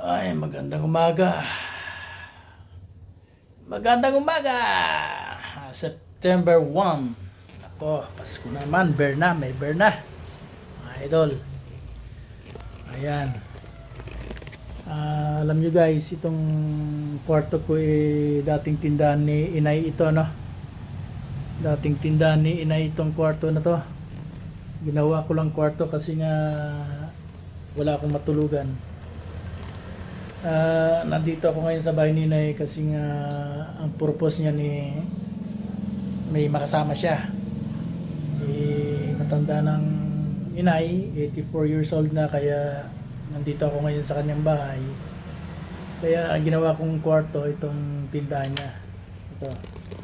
Ay, magandang umaga. Magandang umaga! September 1. Ako, Pasko naman. Bear na, may bear na. Mga idol. Ayan. Ah, alam nyo guys, itong kwarto ko eh, dating tindahan ni Inay ito, no? Dating tindahan ni Inay itong kwarto na to. Ginawa ko lang kwarto kasi nga wala akong matulugan. Ah, nandito ako ngayon sa bahay ni Nay kasi nga ang purpose niya ni may makasama siya. Eh, matanda ng inay, 84 years old na kaya nandito ako ngayon sa kanyang bahay. Kaya ang ginawa kong kwarto itong tindahan niya. Ito,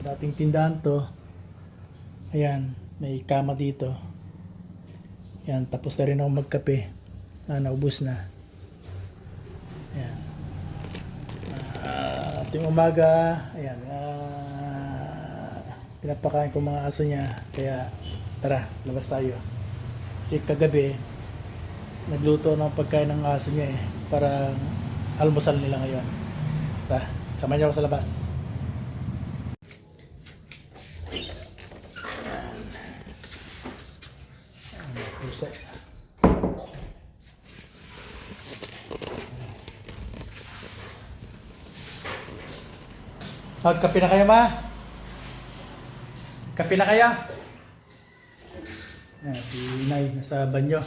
dating tindahan to. Ayan, may kama dito. Ayan, tapos na rin ako magkape. Na naubos na. Ayan. Ating umaga, ayan, ah, pinapakain ko mga aso niya. Kaya, tara, labas tayo. Kasi kagabi, nagluto ng pagkain ng aso niya eh. Para almusal nila ngayon. Tara, samahan niyo ako sa labas. Ayan. Ayan, pusa. Magkape na kayo, ma? Kape na kayo? Ayan, si Inay nasa banyo.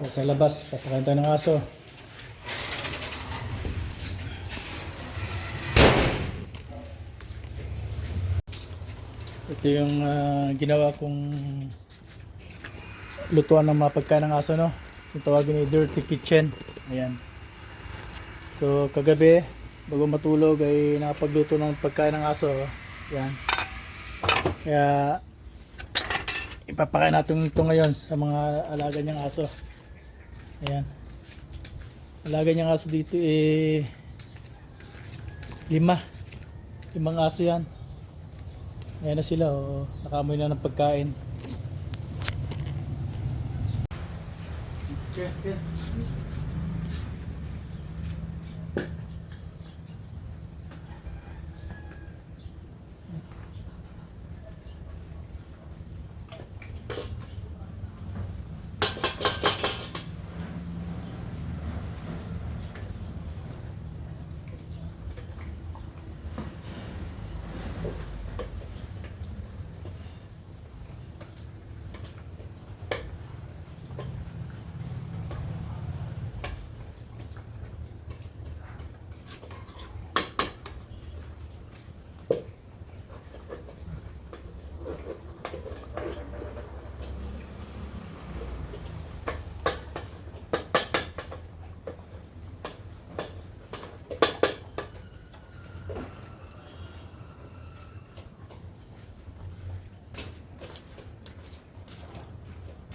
Nasa labas, papakain tayo ng aso. Ito yung ah, ginawa kong lutuan ng mga pagkain ng aso, no? Yung tawagin ay dirty kitchen. Ayan. So, kagabi, bago matulog ay nakapagluto ng pagkain ng aso. Yan. Kaya ipapakain natin ito ngayon sa mga alaga niyang aso. Ayan. Alaga niyang aso dito eh lima. Limang aso yan. Ayan na sila. Oh. Nakamoy na ng pagkain. Okay, okay.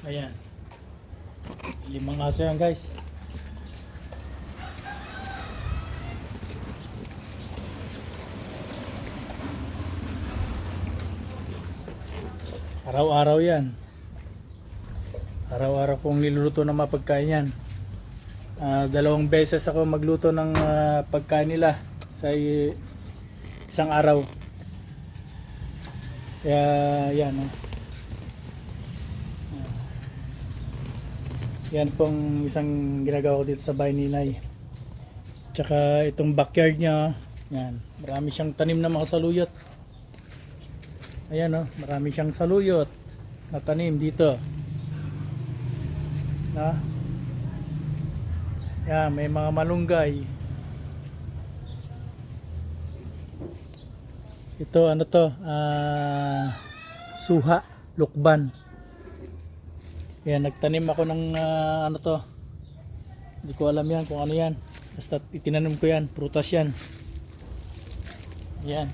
Ayan. Limang aso yan guys. Araw-araw yan. Araw-araw kong niluluto ng mga pagkain yan. Ah, dalawang beses ako magluto ng ah, pagkain nila sa isang araw. Kaya yan. Oh. Yan pong isang ginagawa ko dito sa bahay ni Nay. Tsaka itong backyard niya, yan, marami siyang tanim na mga saluyot. Ayan oh, marami siyang saluyot na tanim dito. Na? Yan, may mga malunggay. Ito ano to? Ah, suha, lukban. Yan, nagtanim ako ng ah, ano to. Hindi ko alam yan kung ano yan. Basta itinanim ko yan, prutas yan. Yan.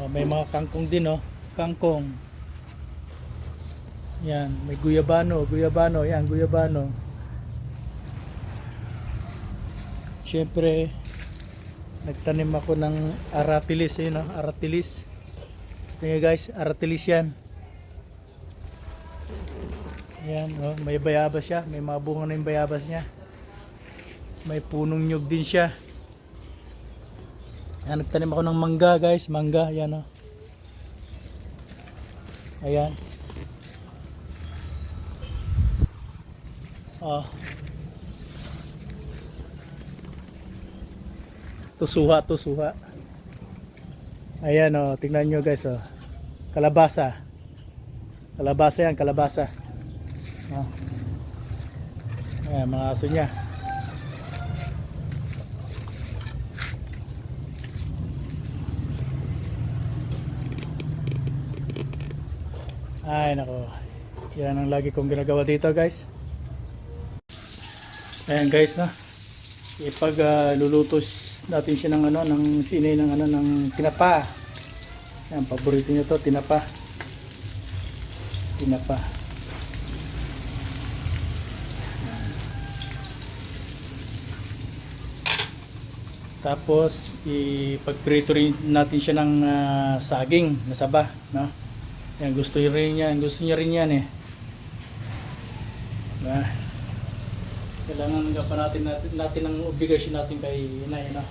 Oh, may mga kangkong din oh. Kangkong. Yan, may guyabano, guyabano, yan, guyabano. Siyempre, nagtanim ako ng aratilis, eh, no? aratilis. Tingnan guys, aratilis yan. Ayan, oh, may bayabas siya. May mga bunga na yung bayabas niya. May punong nyug din siya. Ayan, nagtanim ako ng mangga guys. Mangga, ayan oh. Ayan. Oh. Tusuha, tusuha. Ayan oh, tingnan nyo guys oh. Kalabasa. Kalabasa yan, kalabasa. Oh. Ayan, mga aso niya. Ay nako. Yan ang lagi kong ginagawa dito guys. Ayan guys na. Ipag ah, luluto natin siya ng ano ng sinay ng ano ng tinapa. Ayan, paborito niyo to, tinapa. Tinapa. Tapos ipagprito rin natin siya ng ah, saging na saba, no? Yan gusto niya rin yan, gusto niya rin yan eh. Diba? Kailangan pa natin natin, natin ang obligasyon natin kay inay, no?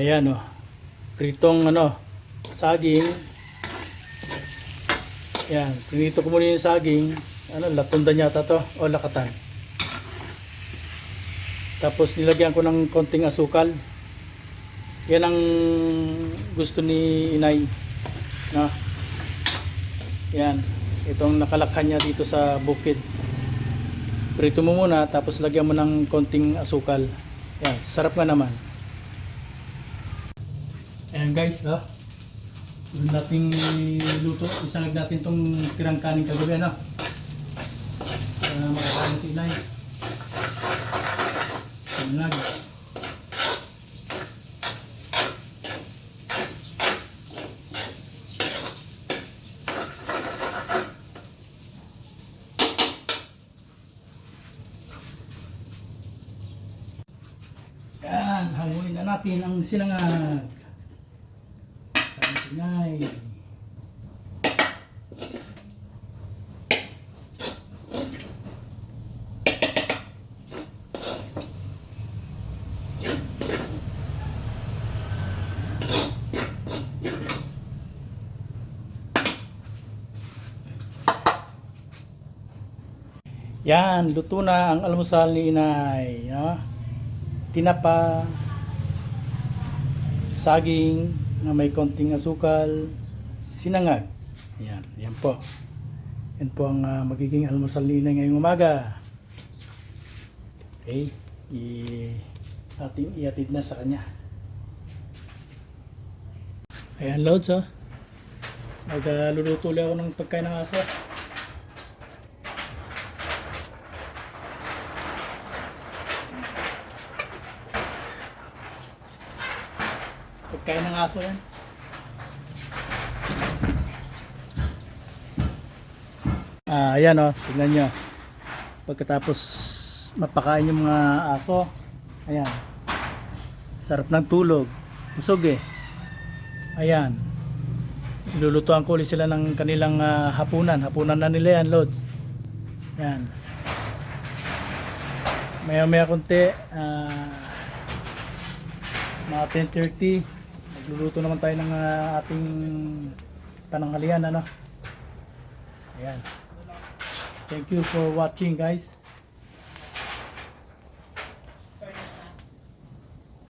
Ayan oh. Pritong ano, saging. Ayan, pinito ko muna yung saging. Ano, latundan yata to o lakatan. Tapos nilagyan ko ng konting asukal. Yan ang gusto ni inay. No? Yan. Itong nakalakhan niya dito sa bukid. Prito mo muna tapos lagyan mo ng konting asukal. Yan, sarap nga naman. Ayan guys, no? Yung nating luto, isangag natin tong tirang kanin kagabi, ano? Para makakain si inay. Sinag. Yan, hanguin na natin ang sinangag. Ang sinay. Yan, luto na ang almusal ni inay. No? Tinapa, saging na may konting asukal, sinangag. Yan, yan po. Yan po ang ah, magiging almusal ni inay ngayong umaga. Okay, i ating iatid na sa kanya. Ayan, Lods, oh. Magluluto ulit ako ng pagkain ng aso. Pagkain ng aso yan. Ah, ayan oh, tignan nyo. Pagkatapos mapakain yung mga aso, ayan. Sarap ng tulog. Busog eh. Ayan. Ilulutuan ko ulit sila ng kanilang ah, hapunan. Hapunan na nila yan, Lods. Ayan. Maya maya konti, ah, mga 10.30, magluluto naman tayo ng ah, ating pananghalian, ano? Ayan. Thank you for watching, guys.